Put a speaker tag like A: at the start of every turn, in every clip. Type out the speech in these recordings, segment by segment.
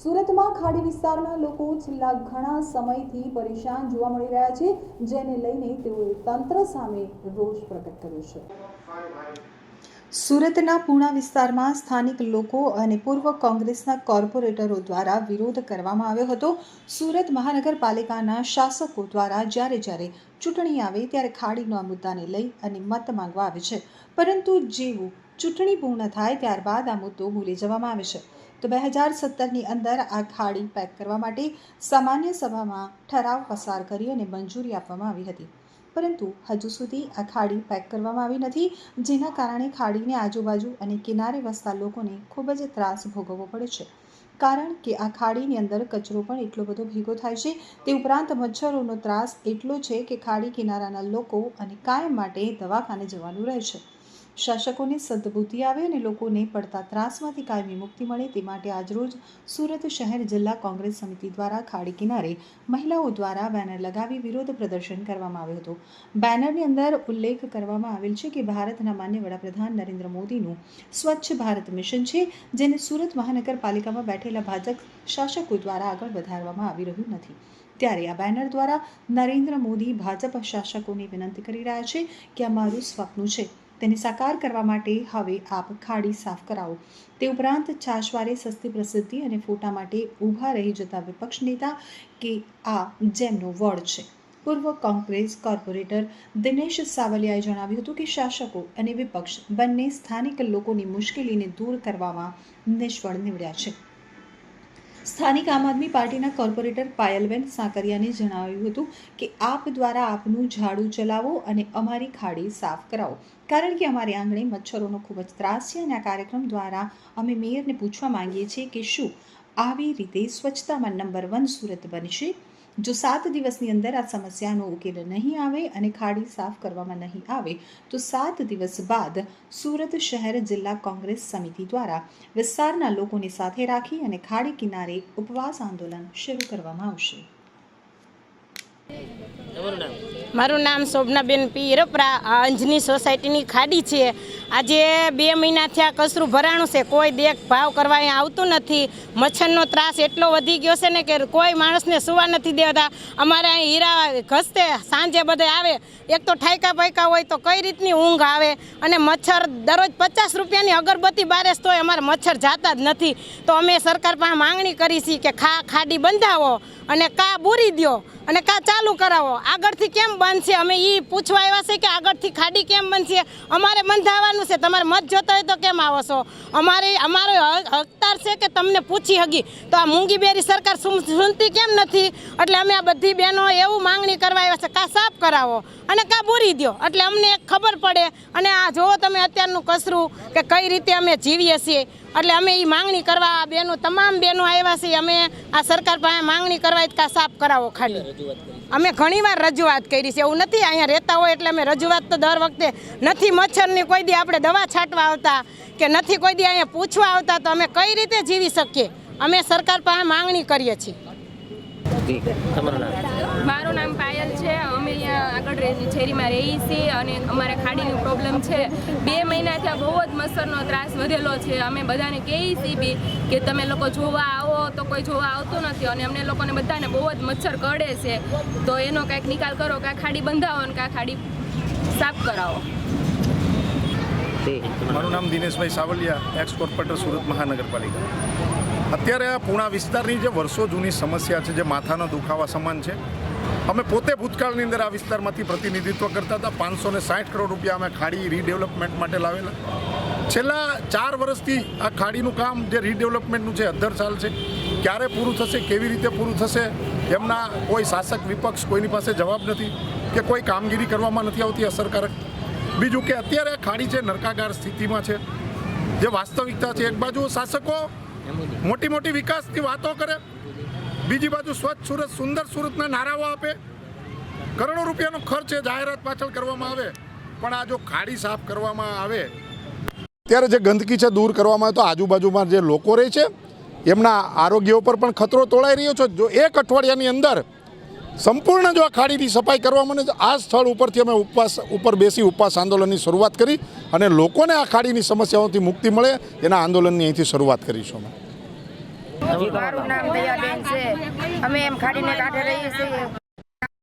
A: સુરતમાં ખાડી વિસ્તારના લોકો છેલ્લા ઘણા સમયથી પરેશાન જોવા મળી રહ્યા છે, જેને લઈને તેઓએ તંત્ર સામે રોષ પ્રગટ કર્યો છે. સુરતના પૂણા વિસ્તારમાં સ્થાનિક લોકો અને પૂર્વ કોંગ્રેસના કોર્પોરેટરો દ્વારા વિરોધ કરવામાં આવ્યો હતો. સુરત મહાનગરપાલિકાના શાસકો દ્વારા જ્યારે જ્યારે ચૂંટણી આવે ત્યારે ખાડીનો આ મુદ્દાને લઈ અને મત માંગવા આવે છે. પરંતુ જેવું ચૂંટણી પૂર્ણ થાય ત્યારબાદ આ મુદ્દો ભૂલી જવામાં આવે છે. તો બે હજાર સત્તરની અંદર આ ખાડી પેક કરવા માટે સામાન્ય સભામાં ઠરાવ પસાર કરી અને મંજૂરી આપવામાં આવી હતી. પરંતુ હજુ સુધી આ ખાડી પેક કરવામાં આવી નથી, જેના કારણે ખાડીને આજુબાજુ અને કિનારે વસતા લોકોને ખૂબ જ ત્રાસ ભોગવવો પડે છે. કારણ કે આ ખાડીની અંદર કચરો પણ એટલો બધો ભેગો થાય છે, તે ઉપરાંત મચ્છરોનો ત્રાસ એટલો છે કે ખાડી કિનારાના લોકો અને કાયમ માટે દવાખાને જવાનું રહે છે. શાસકોને સદબુદ્ધિ આવે અને લોકોને પડતા ત્રાસમાંથી કાયમી મુક્તિ મળે તે માટે આજરોજ સુરત શહેર જિલ્લા કોંગ્રેસ સમિતિ દ્વારા ખાડી કિનારે મહિલાઓ દ્વારા બેનર લગાવી વિરોધ પ્રદર્શન કરવામાં આવ્યું હતું. બેનરની અંદર ઉલ્લેખ કરવામાં આવેલ છે કે ભારતના માન્ય વડાપ્રધાન નરેન્દ્ર મોદીનું સ્વચ્છ ભારત મિશન છે, જેને સુરત મહાનગરપાલિકામાં બેઠેલા ભાજપ શાસકો દ્વારા આગળ વધારવામાં આવી રહ્યું નથી. ત્યારે આ બેનર દ્વારા નરેન્દ્ર મોદી ભાજપ શાસકોને વિનંતી કરી રહ્યા છે કે આ મારું સ્વપ્ન છે. તેને સાકાર કરવા માટે હવે આપ ખાડી સાફ કરાવો. તે ઉપરાંત છાશવારે સસ્તી પ્રસિદ્ધિ અને ફોટા માટે ઊભા રહી જતા વિપક્ષ નેતા કે આ જેમનો વડ છે. પૂર્વ કોંગ્રેસ કોર્પોરેટર દિનેશ સાવલિયાએ જણાવ્યું હતું કે શાસકો અને વિપક્ષ બંને સ્થાનિક લોકોની મુશ્કેલીને દૂર કરવામાં નિષ્ફળ નીવડ્યા છે. સ્થાનિક આમ આદમી પાર્ટીના કોર્પોરેટર પાયલબેન સાકરિયાને જણાવ્યું હતું કે આપ દ્વારા આપનું ઝાડુ ચલાવો અને અમારી ખાડી સાફ કરાવો. કારણ કે અમારે આંગણે મચ્છરોનો ખૂબ જ ત્રાસ છે અને આ કાર્યક્રમ દ્વારા અમે મેયરને પૂછવા માંગીએ છીએ કે શું આવી રીતે સ્વચ્છતામાં નંબર વન સુરત બનશે? જો સાત દિવસની અંદર આ સમસ્યાનો ઉકેલ નહીં આવે અને ખાડી સાફ કરવામાં નહીં આવે, તો સાત દિવસ બાદ સુરત શહેર જિલ્લા કોંગ્રેસ સમિતિ દ્વારા વિસ્તારના લોકોને સાથે રાખી અને ખાડી કિનારે ઉપવાસ આંદોલન શરૂ કરવામાં આવશે.
B: મારું નામ શોભનાબેન પી રપરા અંજની સોસાયટીની ખાડી છે. આજે બે મહિનાથી આ કચરું ભરાણું છે, કોઈ દેખભાવ કરવા અહીંયા આવતું નથી. મચ્છરનો ત્રાસ એટલો વધી ગયો છે ને કે કોઈ માણસને સુવા નથી દેતા. અમારે અહીં હીરા ઘસતે, સાંજે બધે આવે. એક તો ઠાયકા પૈકા હોય તો કઈ રીતની ઊંઘ આવે? અને મચ્છર દરરોજ પચાસ રૂપિયાની અગરબત્તી બારે તોય અમારે મચ્છર જાતા જ નથી. તો અમે સરકાર પાસે માંગણી કરી છીએ કે ખા ખાડી બંધાવો અને કા બૂરી દ્યો. અને કા ચાલુ કરાવો. આગળથી કેમ બનશે? અમે એ પૂછવા આવ્યા છે કે આગળથી ખાડી કેમ બનશે? અમારે બંધાવવાનું છે. તમારે મત જોતા હોય તો કેમ આવો છો? અમારે, અમારો હકદાર છે કે તમને પૂછી હગી. તો આ મૂંગીબેરી સરકાર સુન- સુનતી કેમ નથી? એટલે અમે આ બધી બહેનો એવું માંગણી કરવા આવ્યા છે કા સાફ કરાવો. અને કા બોરી દ્યો? એટલે અમને એક ખબર પડે. અને આ જુઓ તમે અત્યારનું કસરું કે કઈ રીતે અમે જીવીએ છીએ. એટલે અમે એ માંગણી કરવા આ બેનો તમામ બહેનો આવ્યા છીએ અમે આ સરકાર પાસે માંગણી કરવા કા સાફ કરાવો ખાલી. અમે ઘણીવાર રજૂઆત કરી છે. એવું નથી અહીંયા રહેતા હોય એટલે અમે રજૂઆત તો દર વખતે નથી મચ્છરની કોઈ દી આપણે દવા છાંટવા આવતા કે નથી કોઈ દી અહીંયા પૂછવા આવતા તો અમે કઈ રીતે જીવી શકીએ? અમે સરકાર પાસે માંગણી કરીએ છીએ.
C: તમારું નામ?
D: અહીંયા રહી છીએ અને અમારે ખાડીનો પ્રોબ્લેમ છે. બે મહિનાથી આ બહુ જ મચ્છરનો ત્રાસ વધેલો છે. અમે બધાને કહીએ છીએ બી કે તમે લોકો જોવા આવો તો કોઈ જોવા આવતું નથી અને અમને લોકોને બધાને બહુ જ મચ્છર કરડે છે. તો એનો કાંઈક નિકાલ કરો કાં ખાડી બંધાવો અને કાં ખાડી સાફ કરાવો.
E: મારું નામ દિનેશભાઈ સાવલિયા એક્સ કોર્પોરેટર સુરત મહાનગરપાલિકા. અત્યારે આ પૂણા વિસ્તારની જે વર્ષો જૂની સમસ્યા છે, જે માથાનો દુખાવા સમાન છે અમે પોતે ભૂતકાળની અંદર આ વિસ્તારમાંથી પ્રતિનિધિત્વ કરતા હતા. પાંચસો ને સાઠ કરોડ રૂપિયા અમે ખાડી રીડેવલપમેન્ટ માટે લાવેલા. છેલ્લા ચાર વર્ષથી આ ખાડીનું કામ જે રીડેવલપમેન્ટનું છે, અધ્ધર ચાલ છે, ક્યારે પૂરું થશે, કેવી રીતે પૂરું થશે, એમના કોઈ શાસક વિપક્ષ કોઈની પાસે જવાબ નથી કે કોઈ કામગીરી કરવામાં નથી આવતી, અસરકારક. બીજું કે અત્યારે આ ખાડી છે નરકાગાર સ્થિતિમાં છે, જે વાસ્તવિકતા છે, એક બાજુ શાસકો મોટી મોટી વિકાસની વાતો કરે બીજી બાજુ સ્વચ્છ સુરત, સુંદર સુરતના નારાઓ આપે. કરોડો રૂપિયાનો ખર્ચ એ જાહેરાત પાછળ કરવામાં આવે, પણ આ જો ખાડી સાફ કરવામાં આવે. અત્યારે જે ગંદકી છે દૂર કરવામાં આવે તો આજુબાજુમાં જે લોકો રહે છે, એમના આરોગ્ય ઉપર પણ ખતરો તોળાઈ રહ્યો છે. જો એક અઠવાડિયાની અંદર સંપૂર્ણ જો આ ખાડીની સફાઈ કરવામાં આવે આ સ્થળ ઉપરથી અમે ઉપવાસ ઉપર બેસી ઉપવાસ આંદોલનની શરૂઆત કરી અને લોકોને આ ખાડીની સમસ્યાઓથી મુક્તિ મળે, એના આંદોલનની અહીંથી શરૂઆત કરીશું અમે.
F: મારું નામ દયાબેન છે. અમે એમ ખાડીને કાંઠે રહીએ છીએ.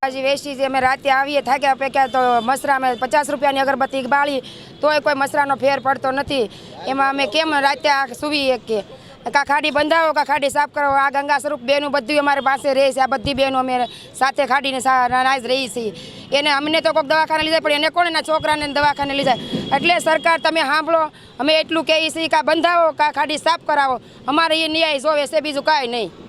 F: હજી વેચી છે, અમે રાતે આવીએ, થાક્યા પેક્યા તો મસરા અમે પચાસ રૂપિયાની અગરબત્તી બાળી, તોય કોઈ મસરાનો ફેર પડતો નથી. એમાં અમે કેમ રાતે સુવીએ સુવી કે? કા ખાડી બંધાવો, કા ખાડી સાફ કરો. આ ગંગા સ્વરૂપ બેનું બધું અમારી પાસે રહે છે. આ બધી બહેનો અમે સાથે ખાડીને નાજ રહી છીએ એને અમને તો કોઈક દવાખાને લીધા, પણ એને કોણ એના છોકરાને દવાખાને લીધા? એટલે સરકાર તમે સાંભળો, અમે એટલું કહીએ છીએ કાં બંધાવો, કાં ખાડી સાફ કરાવો. અમારે એ ન્યાય જોવે છે, બીજું કાંઈ નહીં.